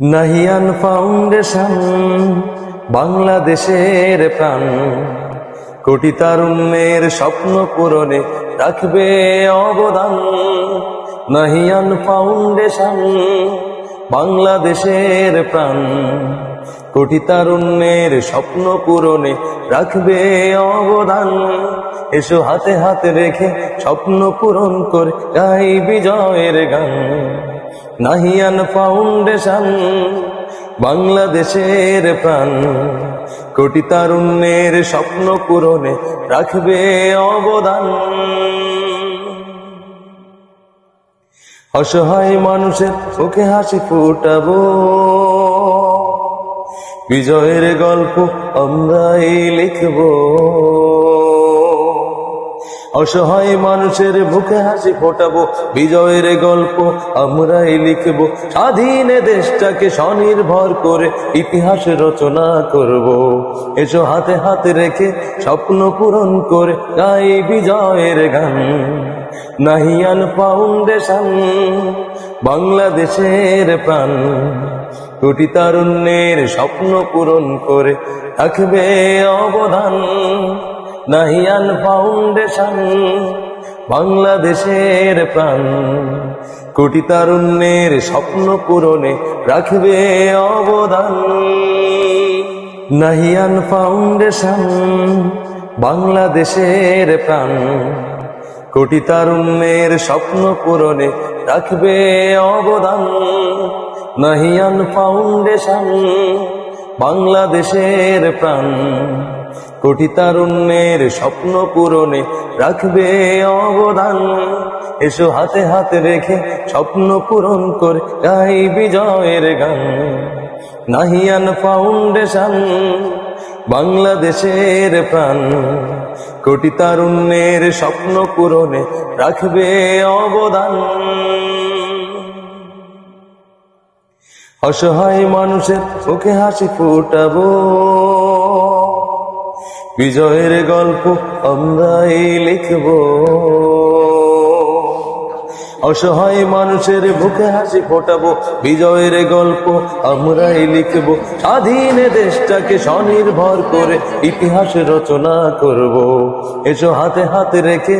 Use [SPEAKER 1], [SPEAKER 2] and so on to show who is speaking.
[SPEAKER 1] Nahiyan foundation, বাংলাদেশের প্রাণ। কোটি তারুণ্যের স্বপ্ন পূরণে রাখবে অবদান। নাহিয়ান ফাউন্ডেশন, বাংলাদেশের প্রাণ। কোটি তারুণ্যের স্বপ্ন পূরণে রাখবে অবদান। এসো হাতে হাতে রেখে স্বপ্ন পূরণ করে, গাই বিজয়ের গান। নাহিয়ান ফাউন্ডেশন, বাংলাদেশের প্রাণ। কোটি তারুণ্যের স্বপ্ন পূরণে রাখবে অবদান। অসহায় মানুষের চোখে হাসি ফুটাবো। বিজয়ের গল্প আমরাই লিখব। অসহায় মানুষের মুখে হাসি ফোটাবো, বিজয়ের গল্প আমরাই লিখব, স্বাধীন দেশটাকে স্বনির্ভর করে ইতিহাস রচনা করব। এসো হাতে হাতে রেখে স্বপ্ন পূরণ করে গাই বিজয়ের গান। নাহিয়ান ফাউন্ডেশন, বাংলাদেশের প্রাণ। কোটি তারুণ্যের স্বপ্ন পূরণ করে রাখবে অবদান। নাহিয়ান ফাউন্ডেশন, বাংলাদেশের প্রাণ। কোটি তারুণ্যের স্বপ্ন পূরণে রাখবে অবদান। নাহিয়ান ফাউন্ডেশন, বাংলাদেশের প্রাণ। কোটি তারুণ্যের স্বপ্ন পূরণে রাখবে অবদান। নাহিয়ান ফাউন্ডেশন, বাংলাদেশের প্রাণ। কোটি তারুণ্যের স্বপ্ন পূরণে রাখবে অবদান। এসো হাতে হাতে রেখে স্বপ্ন পূরণ করে গাই বিজয়ের গান। নাহিয়ান ফাউন্ডেশন, বাংলাদেশের প্রাণ। কোটি তারুণ্যের স্বপ্ন পূরণে রাখবে অবদান। অসহায় মানুষের চোখে হাসি ফুটাবো। বিজয়ের গল্প আমরাই লিখব। অসহায় মানুষের বুকে হাসি ফোটাবো, বিজয়ের গল্প আমরাই লিখব। স্বাধীন দেশটাকে স্বনির্ভর করে ইতিহাস রচনা করব। এসো হাতে হাতে রেখে